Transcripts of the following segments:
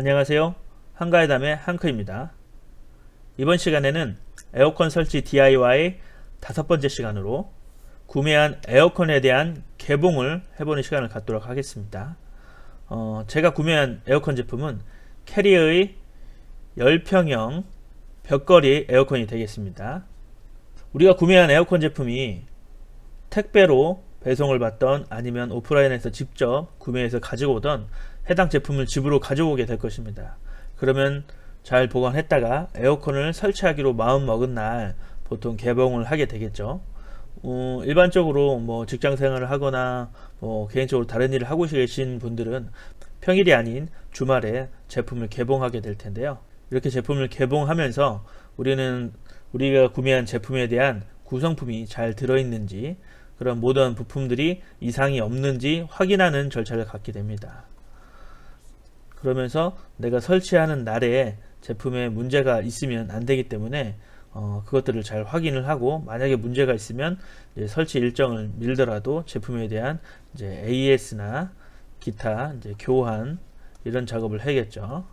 안녕하세요. 한가의 담의 한크입니다. 이번 시간에는 에어컨 설치 DIY 다섯 번째 시간으로 구매한 에어컨에 대한 개봉을 해보는 시간을 갖도록 하겠습니다. 어, 제가 구매한 에어컨 제품은 캐리어의 10평형 벽걸이 에어컨이 되겠습니다. 우리가 구매한 에어컨 제품이 택배로 배송을 받던 아니면 오프라인에서 직접 구매해서 가지고 오던 해당 제품을 집으로 가져오게 될 것입니다. 그러면 잘 보관했다가 에어컨을 설치하기로 마음 먹은 날 보통 개봉을 하게 되겠죠. 어, 일반적으로 뭐 직장 생활을 하거나 뭐 개인적으로 다른 일을 하고 계신 분들은 평일이 아닌 주말에 제품을 개봉하게 될 텐데요. 이렇게 제품을 개봉하면서 우리는 우리가 구매한 제품에 대한 구성품이 잘 들어있는지 그런 모든 부품들이 이상이 없는지 확인하는 절차를 갖게 됩니다. 그러면서 내가 설치하는 날에 제품에 문제가 있으면 안 되기 때문에 어, 그것들을 잘 확인을 하고 만약에 문제가 있으면 이제 설치 일정을 밀더라도 제품에 대한 이제 AS나 기타 이제 교환 이런 작업을 해야겠죠.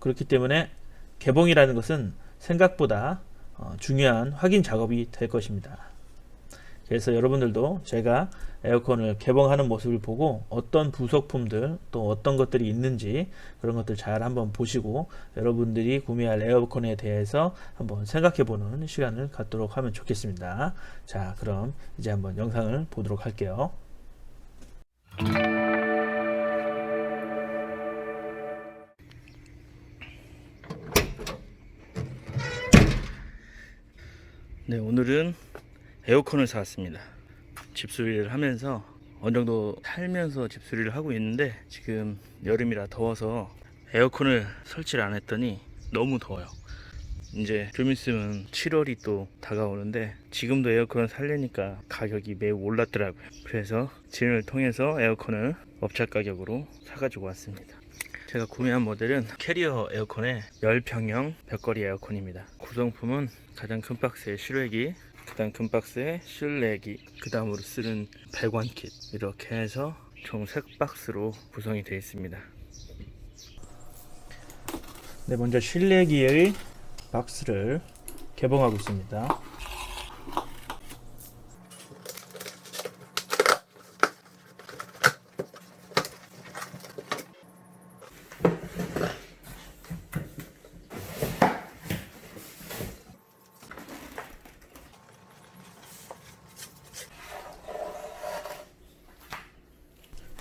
그렇기 때문에 개봉이라는 것은 생각보다 어, 중요한 확인 작업이 될 것입니다. 그래서 여러분들도 제가 에어컨을 개봉하는 모습을 보고 어떤 부속품들 또 어떤 것들이 있는지 그런 것들 잘 한번 보시고 여러분들이 구매할 에어컨에 대해서 한번 생각해 보는 시간을 갖도록 하면 좋겠습니다. 자, 그럼 이제 한번 영상을 보도록 할게요. 네, 오늘은 에어컨을 사왔습니다. 집수리를 하면서 어느 정도 살면서 집수리를 하고 있는데 지금 여름이라 더워서 에어컨을 설치를 안 했더니 너무 더워요. 이제 좀 있으면 7월이 또 다가오는데 지금도 에어컨을 살려니까 가격이 매우 올랐더라고요. 그래서 진을 통해서 에어컨을 업체 가격으로 사가지고 왔습니다. 제가 구매한 모델은 캐리어 에어컨의 10평형 벽걸이 에어컨입니다. 구성품은 가장 큰 박스에 실외기, 그 다음 큰 박스에 실내기, 그 다음으로 쓰는 배관킷 이렇게 해서 총 3박스로 구성이 되어 있습니다. 네, 먼저 실내기의 박스를 개봉하고 있습니다.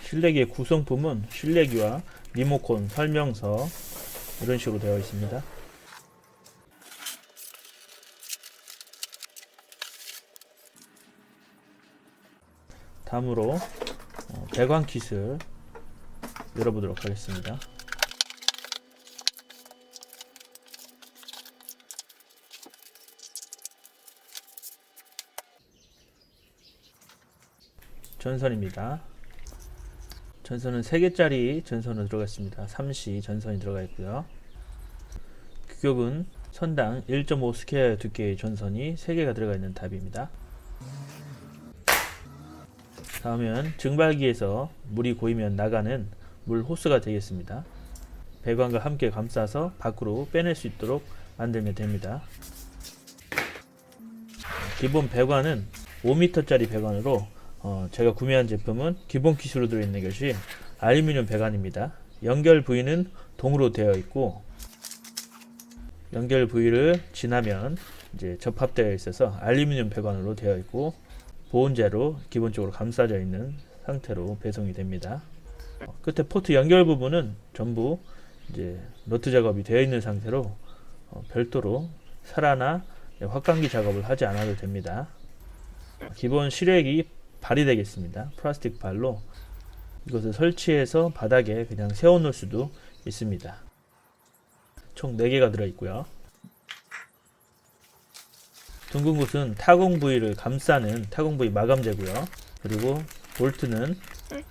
실내기의 구성품은 실내기와 리모컨 설명서 이런 식으로 되어 있습니다. 다음으로 어, 배관 킷을 열어보도록 하겠습니다. 전선입니다. 전선은 3개짜리 전선으로 들어가 있습니다. 3C 전선이 들어가 있고요. 규격은 선당 1.5 스퀘어 두께의 전선이 3개가 들어가 있는 탑입니다. 다음은 증발기에서 물이 고이면 나가는 물 호스가 되겠습니다. 배관과 함께 감싸서 밖으로 빼낼 수 있도록 만들면 됩니다. 기본 배관은 5m짜리 배관으로 어, 제가 구매한 제품은 기본 킷으로 들어있는 것이 알루미늄 배관입니다. 연결 부위는 동으로 되어 있고 연결 부위를 지나면 이제 접합되어 있어서 알루미늄 배관으로 되어 있고 보온재로 기본적으로 감싸져 있는 상태로 배송이 됩니다. 어, 끝에 포트 연결 부분은 전부 이제 너트 작업이 되어 있는 상태로 어, 별도로 살아나 확강기 작업을 하지 않아도 됩니다. 기본 실외기 발이 되겠습니다. 플라스틱 발로 이것을 설치해서 바닥에 그냥 세워 놓을 수도 있습니다. 총 4개가 들어 있고요. 둥근 곳은 타공 부위를 감싸는 타공 부위 마감재고요. 그리고 볼트는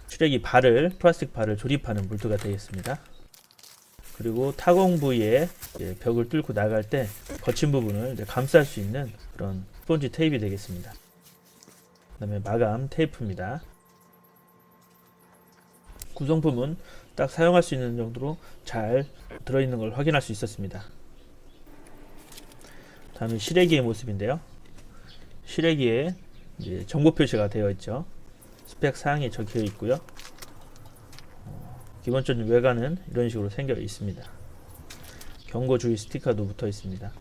출애기 발을 플라스틱 발을 조립하는 볼트가 되겠습니다. 그리고 타공 부위에 벽을 뚫고 나갈 때 거친 부분을 감쌀 수 있는 그런 스폰지 테이프 되겠습니다. 그 다음에 마감 테이프입니다. 구성품은 딱 사용할 수 있는 정도로 잘 들어있는 걸 확인할 수 있었습니다. 다음에 실외기의 모습인데요. 실외기에 정보 표시가 되어 있죠. 스펙 사항이 적혀 있고요. 어, 기본적인 외관은 이런 식으로 생겨 있습니다. 경고 주의 스티커도 붙어 있습니다.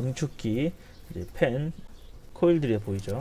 응축기, 펜, 코일들이 보이죠.